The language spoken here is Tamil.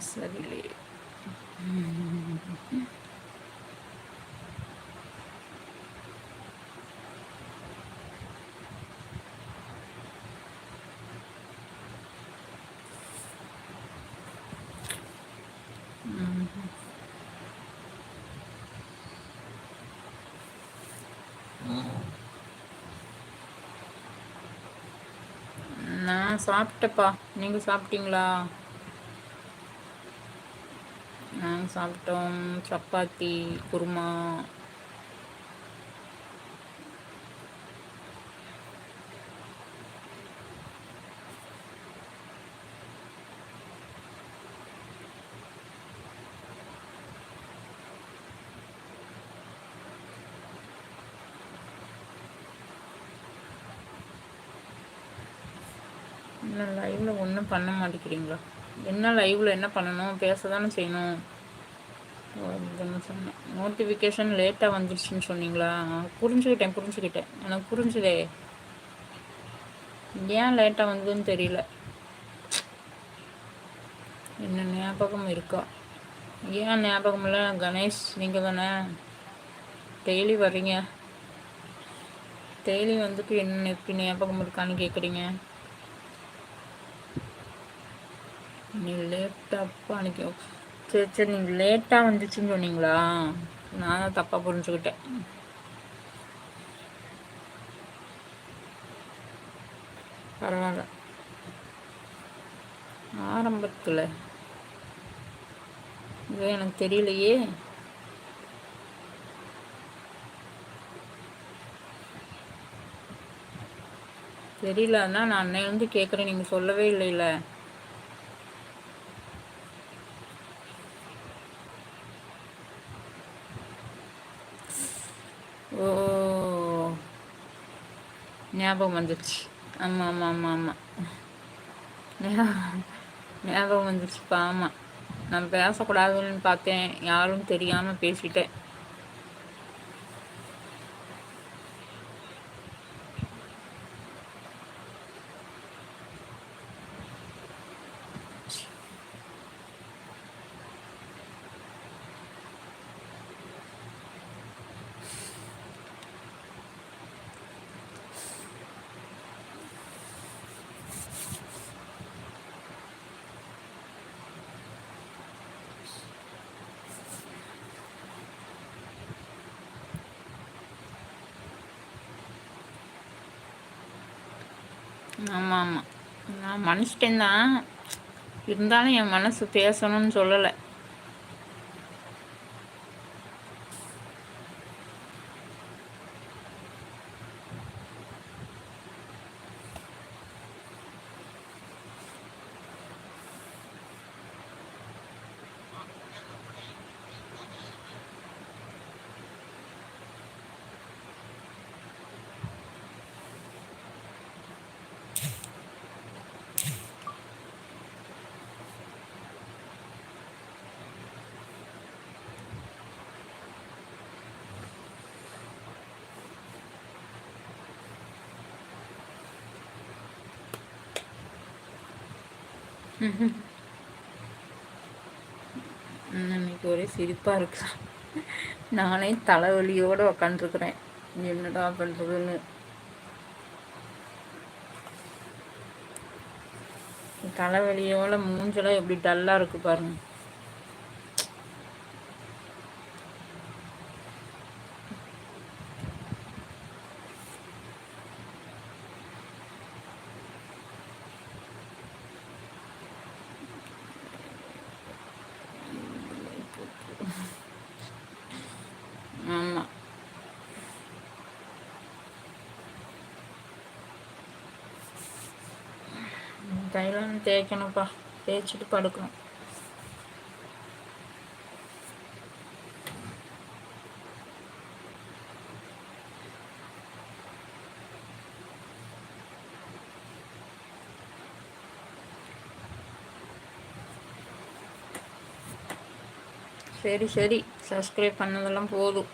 சரியில்லை நான் சாப்பிட்டப்பா நீங்கள் சாப்பிட்டீங்களா நாங்கள் சாப்பிட்டோம். சப்பாத்தி குருமா. என்ன லைவில் ஒன்றும் பண்ண மாட்டேங்கிறீங்களா? என்ன லைவில் என்ன பண்ணணும்? பேச தானே செய்யணும். சொன்னேன். நோட்டிஃபிகேஷன் லேட்டாக வந்துருச்சுன்னு சொன்னீங்களா? புரிஞ்சுக்கிட்டேன் புரிஞ்சுக்கிட்டேன். எனக்கு புரிஞ்சுதே. ஏன் லேட்டாக வந்ததுன்னு தெரியல. என்ன ஞாபகம் இருக்கா? ஏன் ஞாபகம் இல்லை? கணேஷ் நீங்கள் தானே? டெய்லி வர்றீங்க. டெய்லி வந்துட்டு என்ன எப்படி ஞாபகம் இருக்கான்னு கேட்குறீங்க நீ லேப்டாப் அன்றைக்கி சரி சரி நீங்கள் லேட்டாக வந்துச்சுன்னு சொன்னீங்களா? நான் தான் தப்பாக புரிஞ்சுக்கிட்டேன். பரவாயில்ல. ஆரம்பத்தில் இது எனக்கு தெரியலையே. தெரியலன்னா நான் அன்னையிலேருந்து கேட்குறேன் நீங்கள் சொல்லவே இல்லைல்ல ஓ. ஞாபகம் வந்துச்சு ஆமாம் ஆமாம் ஆமாம் ஆமாம் ஞாபகம் வந்துச்சுப்பா ஆமாம் நான் பேசக்கூடாதுன்னு பார்த்தேன். யாரும் தெரியாமல் பேசிட்டேன். ஆமாம் ஆமாம் நான் மனுஷன்தான் இருந்தாலும் என் மனசு பேசணும்னு சொல்லலை. இன்னைக்கு ஒரே சிரிப்பாக இருக்கு. நானே தலைவலியோடு உக்காந்துருக்குறேன். என்னடா பண்ணுறதுன்னு தலைவலியோட மூஞ்செல்லாம் எப்படி டல்லாக இருக்குது பாருங்கள் ஆமாம் தைலம் தேய்க்கணும்ப்பா. தேய்ச்சிட்டு படுக்கணும். சரி சரி. சப்ஸ்கிரைப் பண்ணதெல்லாம் போதும்.